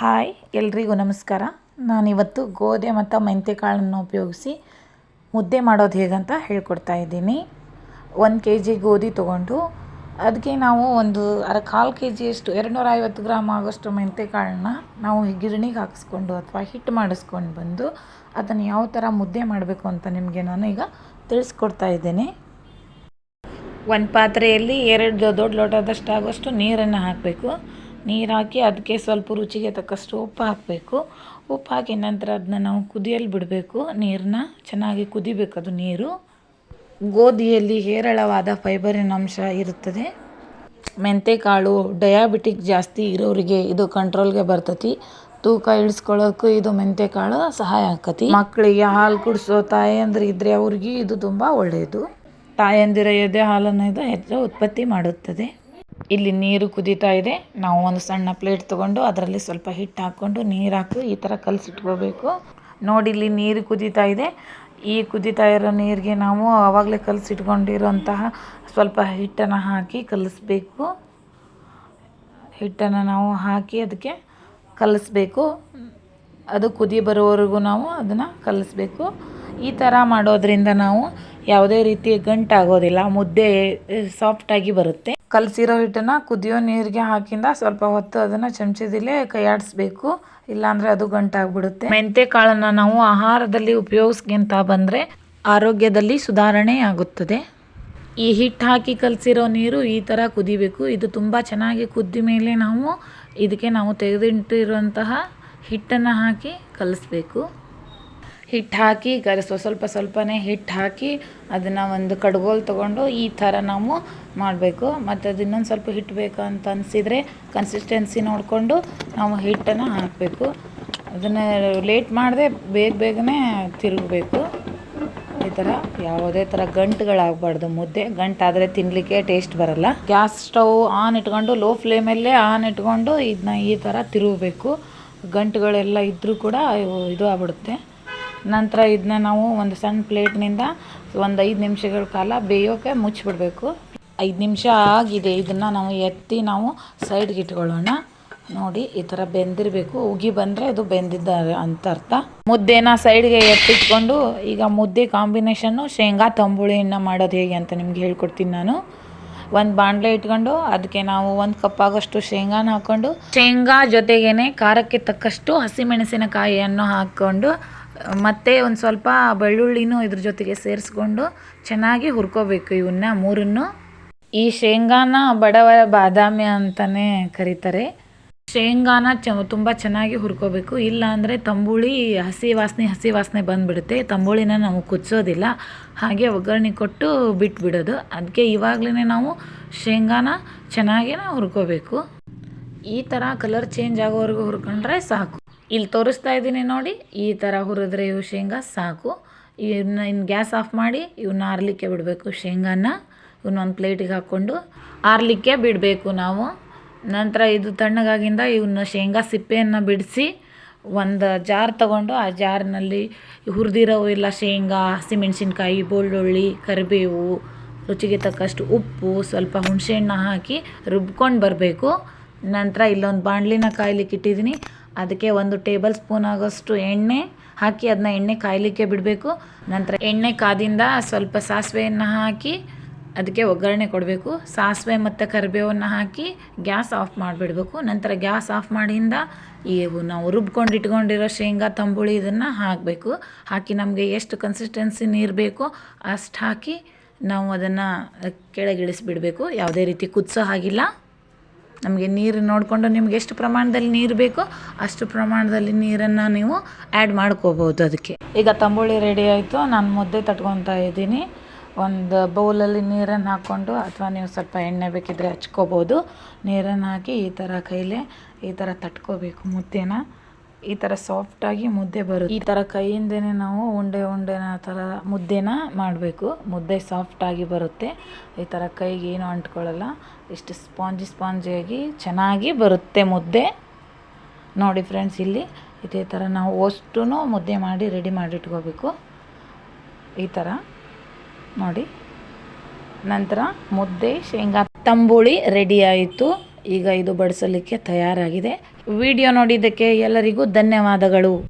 Hi, ಎಲ್ರಿಗೂ ನಮಸ್ಕಾರ. ನಾನಿವತ್ತು ಗೋಧಿ ಮತ್ತು ಮೆಂತ್ಯ ಕಾಳನ್ನು ಉಪಯೋಗಿಸಿ ಮುದ್ದೆ ಮಾಡೋದು ಹೇಗಂತ ಹೇಳ್ಕೊಡ್ತಾ ಇದ್ದೀನಿ. ಒಂದು ಕೆ ಜಿ ಗೋಧಿ ತೊಗೊಂಡು, ಅದಕ್ಕೆ ನಾವು ಒಂದು ಅರ ಕಾಲು ಕೆ ಜಿಯಷ್ಟು ಎರಡು ನೂರ ಐವತ್ತು ಗ್ರಾಮ್ ಆಗೋಷ್ಟು ಮೆಂತ್ಯ ಕಾಳನ್ನ ನಾವು ಗಿರಣಿಗೆ ಹಾಕಿಸ್ಕೊಂಡು ಅಥವಾ ಹಿಟ್ಟು ಮಾಡಿಸ್ಕೊಂಡು ಬಂದು ಅದನ್ನು ಯಾವ ಥರ ಮುದ್ದೆ ಮಾಡಬೇಕು ಅಂತ ನಿಮಗೆ ನಾನು ಈಗ ತಿಳಿಸ್ಕೊಡ್ತಾ ಇದ್ದೀನಿ. ಒಂದು ಪಾತ್ರೆಯಲ್ಲಿ ಎರಡು ದೊಡ್ಡ ಲೋಟದಷ್ಟು ಆಗೋಷ್ಟು ನೀರನ್ನು ಹಾಕಬೇಕು. ನೀರು ಹಾಕಿ ಅದಕ್ಕೆ ಸ್ವಲ್ಪ ರುಚಿಗೆ ತಕ್ಕಷ್ಟು ಉಪ್ಪು ಹಾಕಬೇಕು. ಉಪ್ಪು ಹಾಕಿ ನಂತರ ಅದನ್ನ ನಾವು ಕುದಿಯಲು ಬಿಡಬೇಕು. ನೀರನ್ನ ಚೆನ್ನಾಗಿ ಕುದಿಬೇಕು ಅದು ನೀರು. ಗೋಧಿಯಲ್ಲಿ ಹೇರಳವಾದ ಫೈಬರಿನ ಅಂಶ ಇರುತ್ತದೆ. ಮೆಂತೆಕಾಳು ಡಯಾಬಿಟಿಕ್ ಜಾಸ್ತಿ ಇರೋರಿಗೆ ಇದು ಕಂಟ್ರೋಲ್ಗೆ ಬರ್ತತಿ. ತೂಕ ಇಳಿಸ್ಕೊಳ್ಳೋಕ್ಕೂ ಇದು ಮೆಂತೆಕಾಳು ಸಹಾಯ ಆಕತಿ. ಮಕ್ಕಳಿಗೆ ಹಾಲು ಕುಡಿಸೋ ತಾಯಂದ್ರೆ ಇದ್ದರೆ ಅವ್ರಿಗೆ ಇದು ತುಂಬ ಒಳ್ಳೆಯದು ತಾಯಂದಿರ ಎದೆ ಹಾಲನ್ನು ಇದು ಹೆಚ್ಚು ಉತ್ಪತ್ತಿ ಮಾಡುತ್ತದೆ. ಇಲ್ಲಿ ನೀರು ಕುದೀತಾ ಇದೆ. ನಾವು ಒಂದು ಸಣ್ಣ ಪ್ಲೇಟ್ ತೊಗೊಂಡು ಅದರಲ್ಲಿ ಸ್ವಲ್ಪ ಹಿಟ್ಟು ಹಾಕ್ಕೊಂಡು ನೀರು ಹಾಕಿ ಈ ಥರ ಕಲಸಿಟ್ಕೋಬೇಕು. ನೋಡಿ ಇಲ್ಲಿ ನೀರು ಕುದೀತಾ ಇದೆ. ಈ ಕುದೀತಾ ಇರೋ ನೀರಿಗೆ ನಾವು ಆವಾಗಲೇ ಕಲಸಿಟ್ಕೊಂಡಿರೋಂತಹ ಸ್ವಲ್ಪ ಹಿಟ್ಟನ್ನು ಹಾಕಿ ಕಲಿಸ್ಬೇಕು. ಹಿಟ್ಟನ್ನು ನಾವು ಹಾಕಿ ಅದಕ್ಕೆ ಕಲಿಸ್ಬೇಕು. ಅದು ಕುದಿ ಬರೋವರೆಗೂ ನಾವು ಅದನ್ನು ಕಲಿಸ್ಬೇಕು. ಈ ಥರ ಮಾಡೋದ್ರಿಂದ ನಾವು ಯಾವುದೇ ರೀತಿ ಗಂಟಾಗೋದಿಲ್ಲ. ಮುದ್ದೆ ಸಾಫ್ಟಾಗಿ ಬರುತ್ತೆ. ಕಲಸಿರೋ ಹಿಟ್ಟನ್ನು ಕುದಿಯೋ ನೀರಿಗೆ ಹಾಕಿಂದ ಸ್ವಲ್ಪ ಹೊತ್ತು ಅದನ್ನು ಚಮಚದಲ್ಲೇ ಕೈಯಾಡಿಸ್ಬೇಕು. ಇಲ್ಲಾಂದರೆ ಅದು ಗಂಟಾಗ್ಬಿಡುತ್ತೆ. ಮೆಂತೆ ಕಾಳನ್ನು ನಾವು ಆಹಾರದಲ್ಲಿ ಉಪಯೋಗಿಸ್ಕೊಂತ ಬಂದರೆ ಆರೋಗ್ಯದಲ್ಲಿ ಸುಧಾರಣೆ ಆಗುತ್ತದೆ. ಈ ಹಿಟ್ಟು ಹಾಕಿ ಕಲಸಿರೋ ನೀರು ಈ ಥರ ಕುದಿಬೇಕು. ಇದು ತುಂಬ ಚೆನ್ನಾಗಿ ಕುದ್ದ ಮೇಲೆ ನಾವು ಇದಕ್ಕೆ ನಾವು ತೆಗೆದಿಟ್ಟಿರುವಂತಹ ಹಿಟ್ಟನ್ನು ಹಾಕಿ ಕಲಿಸ್ಬೇಕು. ಹಿಟ್ಟು ಹಾಕಿ ಕಲಸೋ ಸ್ವಲ್ಪ ಸ್ವಲ್ಪನೇ ಹಿಟ್ಟು ಹಾಕಿ ಅದನ್ನು ಒಂದು ಕಡ್ಗೋಲು ತೊಗೊಂಡು ಈ ಥರ ನಾವು ಮಾಡಬೇಕು. ಮತ್ತು ಅದು ಇನ್ನೊಂದು ಸ್ವಲ್ಪ ಹಿಟ್ಟು ಬೇಕು ಅಂತ ಅನಿಸಿದರೆ ಕನ್ಸಿಸ್ಟೆನ್ಸಿ ನೋಡಿಕೊಂಡು ನಾವು ಹಿಟ್ಟನ್ನು ಹಾಕಬೇಕು. ಅದನ್ನು ಲೇಟ್ ಮಾಡದೆ ಬೇಗ ಬೇಗನೆ ತಿರುಗಬೇಕು. ಈ ಥರ ಯಾವುದೇ ಥರ ಗಂಟುಗಳಾಗಬಾರ್ದು. ಮುದ್ದೆ ಗಂಟಾದರೆ ತಿನ್ನಲಿಕ್ಕೆ ಟೇಸ್ಟ್ ಬರಲ್ಲ. ಗ್ಯಾಸ್ ಸ್ಟವ್ ಆನ್ ಇಟ್ಕೊಂಡು ಲೋ ಫ್ಲೇಮಲ್ಲೇ ಆನ್ ಇಟ್ಕೊಂಡು ಇದನ್ನ ಈ ಥರ ತಿರುಗಬೇಕು. ಗಂಟುಗಳೆಲ್ಲ ಇದ್ದರೂ ಕೂಡ ಇದು ಆಗ್ಬಿಡುತ್ತೆ. ನಂತರ ಇದನ್ನ ನಾವು ಒಂದು ಸಣ್ಣ ಪ್ಲೇಟ್ನಿಂದ ಒಂದು ಐದು ನಿಮಿಷಗಳ ಕಾಲ ಬೇಯೋಕೆ ಮುಚ್ಚಿಬಿಡಬೇಕು ಐದು ನಿಮಿಷ ಆಗಿದೆ. ಇದನ್ನು ನಾವು ಎತ್ತಿ ನಾವು ಸೈಡ್ಗೆ ಇಟ್ಕೊಳ್ಳೋಣ. ನೋಡಿ, ಈ ಥರ ಬೆಂದಿರಬೇಕು. ಉಗಿ ಬಂದರೆ ಅದು ಬೆಂದಿದ್ದಾರೆ ಅಂತ ಅರ್ಥ. ಮುದ್ದೆನ ಸೈಡ್ಗೆ ಎತ್ತಿಟ್ಕೊಂಡು, ಈಗ ಮುದ್ದೆ ಕಾಂಬಿನೇಷನ್ನು ಶೇಂಗಾ ತಂಬುಳಿಯನ್ನು ಮಾಡೋದು ಹೇಗೆ ಅಂತ ನಿಮ್ಗೆ ಹೇಳ್ಕೊಡ್ತೀನಿ ನಾನು. ಒಂದು ಬಾಣಲೆ ಇಟ್ಕೊಂಡು ಅದಕ್ಕೆ ನಾವು ಒಂದು ಕಪ್ ಆಗೋಷ್ಟು ಶೇಂಗಾನ ಹಾಕ್ಕೊಂಡು ಶೇಂಗಾ ಜೊತೆಗೇನೆ ಖಾರಕ್ಕೆ ತಕ್ಕಷ್ಟು ಹಸಿಮೆಣಸಿನಕಾಯಿಯನ್ನು ಹಾಕ್ಕೊಂಡು ಮತ್ತು ಒಂದು ಸ್ವಲ್ಪ ಬೆಳ್ಳುಳ್ಳಿನೂ ಇದ್ರ ಜೊತೆಗೆ ಸೇರಿಸ್ಕೊಂಡು ಚೆನ್ನಾಗಿ ಹುರ್ಕೋಬೇಕು ಇವನ್ನ ಮೂರನ್ನು. ಈ ಶೇಂಗಾನ ಬಡವರ ಬಾದಾಮಿ ಅಂತಲೇ ಕರೀತಾರೆ. ಶೇಂಗಾನ ಚ, ತುಂಬ ಚೆನ್ನಾಗಿ ಹುರ್ಕೋಬೇಕು. ಇಲ್ಲ ಅಂದರೆ ತಂಬುಳಿ ಹಸಿ ವಾಸನೆ ಹಸಿ ವಾಸನೆ ಬಂದುಬಿಡುತ್ತೆ. ತಂಬುಳಿನ ನಾವು ಕುದಿಸೋದಿಲ್ಲ. ಹಾಗೆ ಒಗ್ಗರಣೆ ಕೊಟ್ಟು ಬಿಟ್ಬಿಡೋದು. ಅದಕ್ಕೆ ಇವಾಗಲೇ ನಾವು ಶೇಂಗಾನ ಚೆನ್ನಾಗಿ ಹುರ್ಕೋಬೇಕು. ಈ ಥರ ಕಲರ್ ಚೇಂಜ್ ಆಗೋವರೆಗೂ ಹುರ್ಕೊಂಡ್ರೆ ಸಾಕು. ಇಲ್ಲಿ ತೋರಿಸ್ತಾ ಇದ್ದೀನಿ ನೋಡಿ, ಈ ಥರ ಹುರಿದ್ರೆ ಇವು ಶೇಂಗಾ ಸಾಕು. ಇವನ್ನ ಇನ್ನು ಗ್ಯಾಸ್ ಆಫ್ ಮಾಡಿ ಇವನ್ನ ಆರಲಿಕ್ಕೆ ಬಿಡಬೇಕು ಶೇಂಗಾನ. ಇವನ್ನ ಒಂದು ಪ್ಲೇಟಿಗೆ ಹಾಕ್ಕೊಂಡು ಆರಲಿಕ್ಕೆ ಬಿಡಬೇಕು ನಾವು. ನಂತರ ಇದು ತಣ್ಣಗಾಗಿಂದ ಇವನ್ನ ಶೇಂಗಾ ಸಿಪ್ಪೆಯನ್ನು ಬಿಡಿಸಿ ಒಂದು ಜಾರ್ ತಗೊಂಡು ಆ ಜಾರ್ನಲ್ಲಿ ಹುರಿದಿರೋ ಎಲ್ಲ ಶೇಂಗಾ, ಹಸಿಮೆಣ್ಸಿನ್ಕಾಯಿ, ಬೆಳ್ಳುಳ್ಳಿ, ಕರಿಬೇವು, ರುಚಿಗೆ ತಕ್ಕಷ್ಟು ಉಪ್ಪು, ಸ್ವಲ್ಪ ಹುಣಸೆಹಣ್ಣು ಹಾಕಿ ರುಬ್ಕೊಂಡು ಬರಬೇಕು. ನಂತರ ಇಲ್ಲೊಂದು ಬಾಣಲಿನ ಕಾಯ್ಲಿಕ್ಕೆ ಇಟ್ಟಿದ್ದೀನಿ. ಅದಕ್ಕೆ ಒಂದು ಟೇಬಲ್ ಸ್ಪೂನ್ ಆಗೋಷ್ಟು ಎಣ್ಣೆ ಹಾಕಿ ಅದನ್ನ ಎಣ್ಣೆ ಕಾಯಲಿಕ್ಕೆ ಬಿಡಬೇಕು. ನಂತರ ಎಣ್ಣೆ ಕಾದಿಂದ ಸ್ವಲ್ಪ ಸಾಸಿವೆಯನ್ನು ಹಾಕಿ ಅದಕ್ಕೆ ಒಗ್ಗರಣೆ ಕೊಡಬೇಕು. ಸಾಸಿವೆ ಮತ್ತು ಕರಿಬೇವನ್ನು ಹಾಕಿ ಗ್ಯಾಸ್ ಆಫ್ ಮಾಡಿಬಿಡ್ಬೇಕು. ನಂತರ ಗ್ಯಾಸ್ ಆಫ್ ಮಾಡಿಂದ ಈ ನಾವು ರುಬ್ಕೊಂಡು ಇಟ್ಕೊಂಡಿರೋ ಶೇಂಗಾ, ತಂಬುಳಿ ಇದನ್ನು ಹಾಕಬೇಕು. ಹಾಕಿ ನಮಗೆ ಎಷ್ಟು ಕನ್ಸಿಸ್ಟೆನ್ಸಿ ನೀರು ಬೇಕೋ ಅಷ್ಟು ಹಾಕಿ ನಾವು ಅದನ್ನು ಕೆಳಗಿಳಿಸ್ಬಿಡಬೇಕು. ಯಾವುದೇ ರೀತಿ ಕುದಿಸೋ ಹಾಗಿಲ್ಲ. ನಮಗೆ ನೀರು ನೋಡಿಕೊಂಡು ನಿಮ್ಗೆ ಎಷ್ಟು ಪ್ರಮಾಣದಲ್ಲಿ ನೀರು ಬೇಕೋ ಅಷ್ಟು ಪ್ರಮಾಣದಲ್ಲಿ ನೀರನ್ನು ನೀವು ಆ್ಯಡ್ ಮಾಡ್ಕೋಬೋದು ಅದಕ್ಕೆ. ಈಗ ತಂಬುಳಿ ರೆಡಿ ಆಯಿತು. ನಾನು ಮುದ್ದೆ ತಟ್ಕೊತಾ ಇದ್ದೀನಿ. ಒಂದು ಬೌಲಲ್ಲಿ ನೀರನ್ನು ಹಾಕ್ಕೊಂಡು ಅಥವಾ ನೀವು ಸ್ವಲ್ಪ ಎಣ್ಣೆ ಬೇಕಿದ್ದರೆ ಹಚ್ಕೋಬೋದು. ನೀರನ್ನು ಹಾಕಿ ಈ ಥರ ಕೈಲೇ ಈ ಥರ ತಟ್ಕೋಬೇಕು ಮುದ್ದೆನ. ಈ ಥರ ಸಾಫ್ಟಾಗಿ ಮುದ್ದೆ ಬರುತ್ತೆ. ಈ ಥರ ಕೈಯಿಂದನೇ ನಾವು ಉಂಡೆ ಉಂಡೆನ ಥರ ಮುದ್ದೆನ ಮಾಡಬೇಕು. ಮುದ್ದೆ ಸಾಫ್ಟಾಗಿ ಬರುತ್ತೆ. ಈ ಥರ ಕೈಗೆ ಏನು ಅಂಟ್ಕೊಳ್ಳಲ್ಲ. ಇಷ್ಟು ಸ್ಪಾಂಜಿ ಸ್ಪಾಂಜಿಯಾಗಿ ಚೆನ್ನಾಗಿ ಬರುತ್ತೆ ಮುದ್ದೆ. ನೋಡಿ ಫ್ರೆಂಡ್ಸ್ ಇಲ್ಲಿ ಇದೇ ಥರ ನಾವು ಅಷ್ಟೂ ಮುದ್ದೆ ಮಾಡಿ ರೆಡಿ ಮಾಡಿ ಇಟ್ಕೋಬೇಕು. ಈ ಥರ ನೋಡಿ. ನಂತರ ಮುದ್ದೆ, ಶೇಂಗಾ, ತಂಬುಳಿ ರೆಡಿ ಆಯಿತು. ಈಗ ಇದು ಬಡಿಸಲಿಕ್ಕೆ ತಯಾರಾಗಿದೆ. ವಿಡಿಯೋ ನೋಡಿದ್ದಕ್ಕೆ ಎಲ್ಲರಿಗೂ ಧನ್ಯವಾದಗಳು.